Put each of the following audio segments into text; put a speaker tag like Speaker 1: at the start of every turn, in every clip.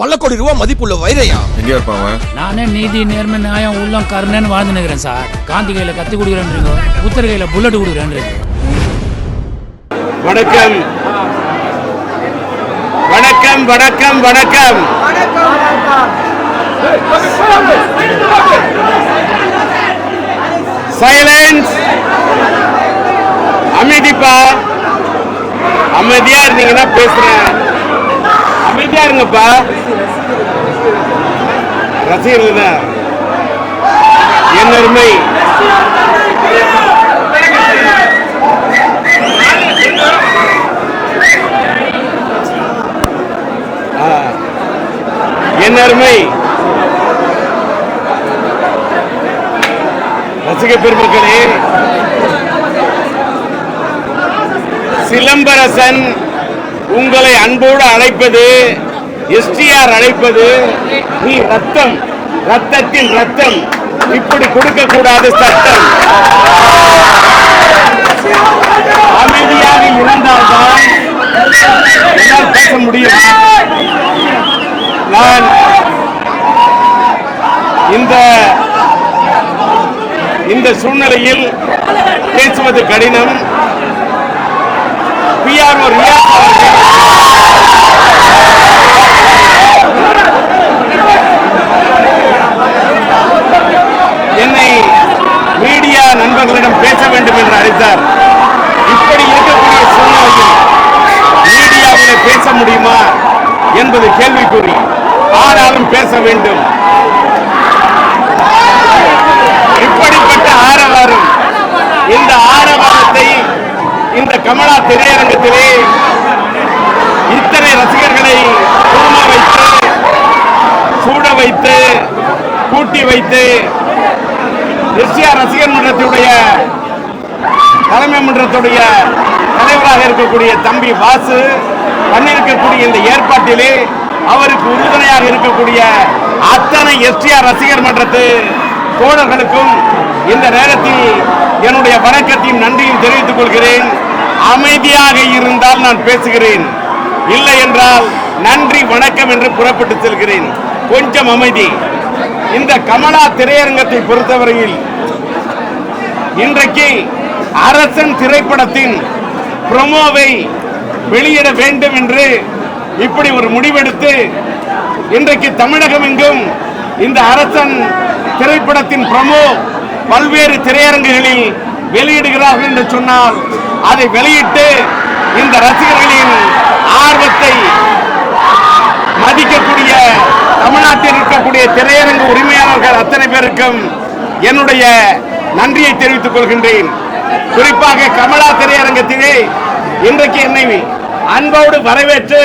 Speaker 1: பல கோடி ரூபாய் மதிப்புள்ள வைரையா?
Speaker 2: எங்க இருப்பான்
Speaker 3: நானே நீதி நேர்மை நியாயம் உள்ளம் கருணைன்னு வாழ்ந்து நிற்கிறேன் சார். காந்தி கையில கத்தி கொடுக்குறேன்றீங்க. புத்தர் கையில புல்லட் கொடுக்குறேன்றீங்க.
Speaker 4: வணக்கம். வணக்கம் வணக்கம் வணக்கம். சைலன்ஸ் அமைதிப்பா அமைதியா இருந்தீங்கன்னா பேசுறேன். அமைதியா இருங்கப்பா. ரசிகர்கள் என் அருமை. என் அருமை. ரசிக பெருமக்களே சிலம்பரசன் உங்களை அன்போடு அழைப்பது எஸ்டிஆர் அழைப்பது நீ ரத்தம் ரத்தத்தின் ரத்தம். இப்படி கொடுக்க கூடாது சட்டம். அமைதியாக இருந்தால்தான் என்னால் பேச முடியும். நான் இந்த இந்த சூழ்நிலையில் பேசுவது கடினம். பிஆர்ஓ ரியாஸ் அவர்கள் என்னை மீடியா நண்பர்களிடம் பேச வேண்டும் என்று அழைத்தார் இப்படி இருக்கக்கூடிய சூழ்நிலையில் மீடியாவில் பேச முடியுமா என்பது கேள்விக்குறி ஆனாலும் பேச வேண்டும். இப்படிப்பட்ட ஆரவாரம் இந்த ஆரவாரத்தை இந்த கமலா திரையரங்கத்திலே இத்தனை ரசிகர்களை குழும வைத்து சூட வைத்து கூட்டி வைத்து எஸ்ஆர் ரசிகர் மன்றத்துடைய தலைமை மன்றத்துடைய தலைவராக இருக்கக்கூடிய தம்பி வாசு பண்ணியிருக்கக்கூடிய இந்த ஏற்பாட்டிலே அவருக்கு உறுதுணையாக இருக்கக்கூடிய அத்தனை எஸ்டிஆர் ரசிகர் மன்றத்து தோழர்களுக்கும் இந்த நேரத்தில் என்னுடைய வணக்கத்தையும் நன்றியும் தெரிவித்துக் கொள்கிறேன். அமைதியாக இருந்தால் நான் பேசுகிறேன். இல்லை என்றால் நன்றி வணக்கம் என்று புறப்பட்டு செல்கிறேன். கொஞ்சம் அமைதி. இந்த கமலா திரையரங்கத்தை பொறுத்தவரையில் இன்றைக்கு அரசன் திரைப்படத்தின் ப்ரொமோவை வெளியிட வேண்டும் என்று இப்படி ஒரு முடிவெடுத்து இன்றைக்கு தமிழகம் எங்கும் இந்த அரசன் திரைப்படத்தின் பிரமோ பல்வேறு திரையரங்குகளில் வெளியிடுகிறார்கள் என்று சொன்னால் அதை வெளியிட்டு இந்த ரசிகர்களின் ஆர்வத்தை மதிக்கக்கூடிய தமிழ்நாட்டில் இருக்கக்கூடிய திரையரங்கு உரிமையாளர்கள் அத்தனை பேருக்கும் என்னுடைய நன்றியை தெரிவித்துக் கொள்கின்றேன். குறிப்பாக கமலா திரையரங்கத்திலே இன்றைக்கு என்னை அன்போடு வரவேற்று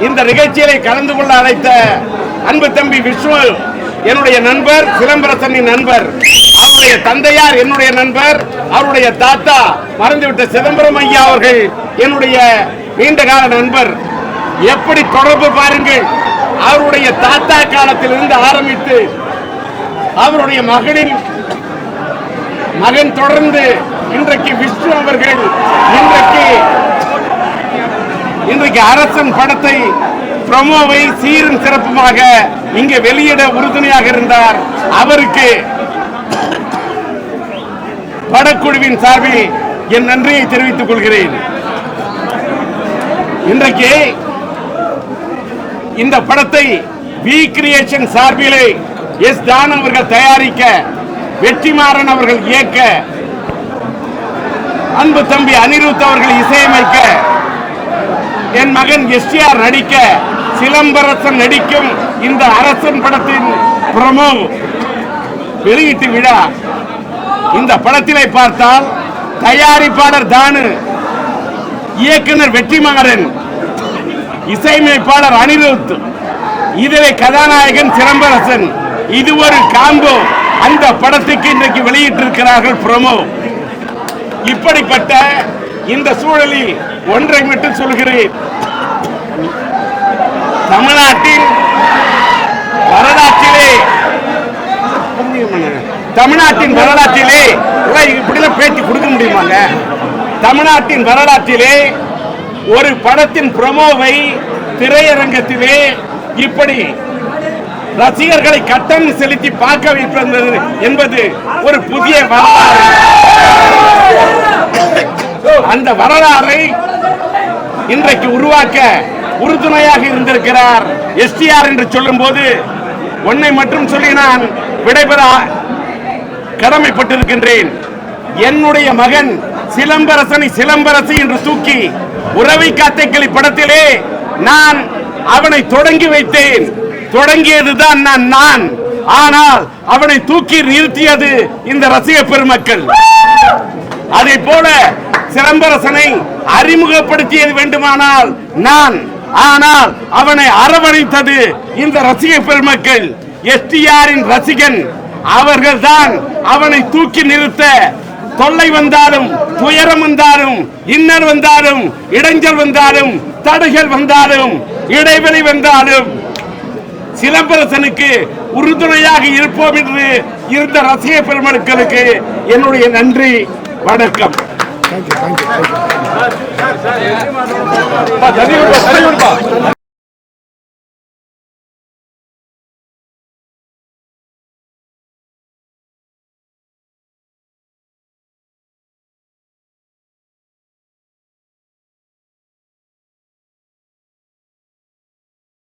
Speaker 4: இந்த நிகழ்ச்சியிலே கலந்து கொள்ள அழைத்த அன்பு தம்பி விஷ்ணு என்னுடைய நண்பர் சிலம்பரசனின் நண்பர் அவருடைய தந்தையார் என்னுடைய நண்பர் அவருடைய தாத்தா மறந்துவிட்ட சிதம்பரம் ஐயா அவர்கள் என்னுடைய நீண்டகால நண்பர். எப்படி தொடர்பு பாருங்கள். அவருடைய தாத்தா காலத்திலிருந்து ஆரம்பித்து அவருடைய மகனின் மகன் தொடர்ந்து இன்றைக்கு விஷ்ணு அவர்கள் இன்றைக்கு இன்றைக்கு அரசன் படத்தை ப்ரமோவை சீரும் சிறப்புமாக இங்கே வெளியிட உறுதுணையாக இருந்தார். அவருக்கு படக்குழுவின் சார்பில் என் நன்றியை தெரிவித்துக் கொள்கிறேன். இன்றைக்கு இந்த படத்தை வி கிரியேஷன் சார்பிலே எஸ் தான் அவர்கள் தயாரிக்க வெற்றிமாறன் அவர்கள் இயக்க அன்பு தம்பி அனிருத் அவர்கள் இசையமைக்க என் மகன் எஸ்டிஆர் நடிக்க சிலம்பரசன் நடிக்கும் இந்த அரசன் படத்தின் பிரமோ வெளியீட்டு விழா. இந்த படத்திலே பார்த்தால் தயாரிப்பாளர் தானு இயக்குனர் வெற்றிமாறன் இசையமைப்பாளர் அனிருத் இதிலே கதாநாயகன் சிலம்பரசன் இது ஒரு காம்போ அந்த படத்துக்கு இன்றைக்கு வெளியிட்டிருக்கிறார்கள் ப்ரோமோ இப்படிப்பட்ட இந்த சூழலில் ஒன்றை மட்டும் சொல்கிறேன். தமிழ்நாட்டின் வரலாற்றிலே தமிழ்நாட்டின் வரலாற்றிலே இப்படிலாம் பேச்சு கொடுக்க முடியுமாங்க? தமிழ்நாட்டின் வரலாற்றிலே ஒரு படத்தின் ப்ரமோவை திரையரங்கத்திலே இப்படி ரசிகர்களை கட்டணம் செலுத்தி பார்க்க வைப்பது என்பது ஒரு புதிய வரலாறு. அந்த வரலாறை இன்றைக்கு உருவாக்க உறுதுணையாக இருந்திருக்கிறார் எஸ்டிஆர் என்று சொல்லும்போது ஒன்னை மட்டும் சொல்லி நான் விடைபெற கடமைப்பட்டிருக்கின்றேன். என்னுடைய மகன் சிலம்பரசனை சிலம்பரசி என்று தூக்கி உறவை காத்தைக்கிளி படத்திலே நான் அவனை தொடங்கி வைத்தேன். தொடங்கியதுதான் நான் நான். ஆனால் அவனை தூக்கி நிறுத்தியது இந்த ரசிக பெருமக்கள். அதை போல சிலம்பரசனை அறிமுகப்படுத்தியது வேண்டுமானால் நான் ஆனால் அவனை அரவணைத்தது இந்த ரசிக பெருமக்கள். எஸ்டிஆரின் ரசிகன் அவர்கள்தான் அவனை தூக்கி நிறுத்த. தொல்லை வந்தாலும் துயரம் வந்தாலும் இன்னர் வந்தாலும் இடைஞ்சல் வந்தாலும் தடைகள் வந்தாலும் இடைவெளி வந்தாலும் சிலம்பரசனுக்கு உறுதுணையாக இருப்போம் என்று இருந்த ரசிக பெருமக்களுக்கு என்னுடைய நன்றி. வணக்கம்
Speaker 2: விடுப்பா, தள்ளி விடுப்பா.